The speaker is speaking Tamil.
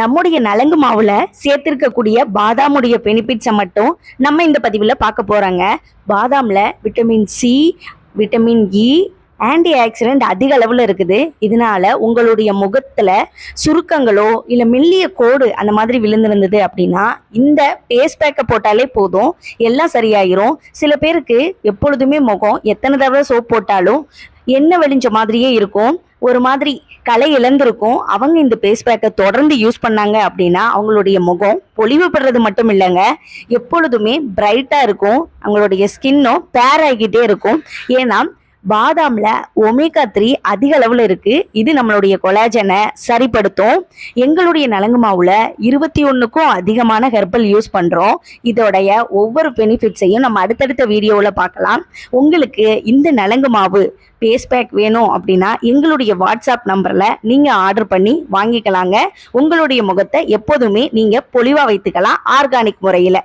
நம்முடைய நலங்கு மாவுல சேர்த்திருக்கக்கூடிய பாதாமுடைய பெனிஃபிட்ஸை மட்டும் நம்ம இந்த பதிவில் பார்க்க போறாங்க. பாதாம்ல vitamin C vitamin E antioxidant அதிக அளவில் இருக்குது. இதனால உங்களுடைய முகத்தில் சுருக்கங்களோ இல்லை மெல்லிய கோடு அந்த மாதிரி விழுந்திருந்தது அப்படின்னா இந்த பேஸ் பேக்கை போட்டாலே போதும். எல்லாம் சரியாயிரும். சில பேருக்கு எப்பொழுதுமே முகம் எத்தனை தடவை சோப் போட்டாலும் எண்ணெய் வெளிஞ்ச மாதிரியே இருக்கும். ஒரு மாதிரி கலை இழந்திருக்கும். அவங்க இந்த பேஸ் பேக்கை தொடர்ந்து யூஸ் பண்ணாங்க அப்படின்னா அவங்களுடைய முகம் பொலிவு மட்டும் இல்லைங்க. எப்பொழுதுமே பிரைட்டாக இருக்கும். அவங்களுடைய ஸ்கின்னும் பேர் ஆகிக்கிட்டே இருக்கும். ஏன்னா பாதாமில் ஒமேகா த்ரீ அதிக அளவில் இருக்குது இது நம்மளுடைய கொலாஜனை சரிப்படுத்தும். எங்களுடைய நலங்கு மாவில் இருபத்தி ஒன்றுக்கும் அதிகமான ஹெர்பல் யூஸ் பண்ணுறோம் இதோடைய ஒவ்வொரு பெனிஃபிட்ஸையும் நம்ம அடுத்தடுத்த வீடியோவில் பார்க்கலாம். உங்களுக்கு இந்த நலங்கு மாவு பேஸ் பேக் வேணும் அப்படின்னா எங்களுடைய வாட்ஸ்அப் நம்பரில் நீங்கள் ஆர்டர் பண்ணி வாங்கிக்கலாங்க. உங்களுடைய முகத்தை எப்போதுமே நீங்கள் பொலிவாக வைத்துக்கலாம். ஆர்கானிக் முறையில்.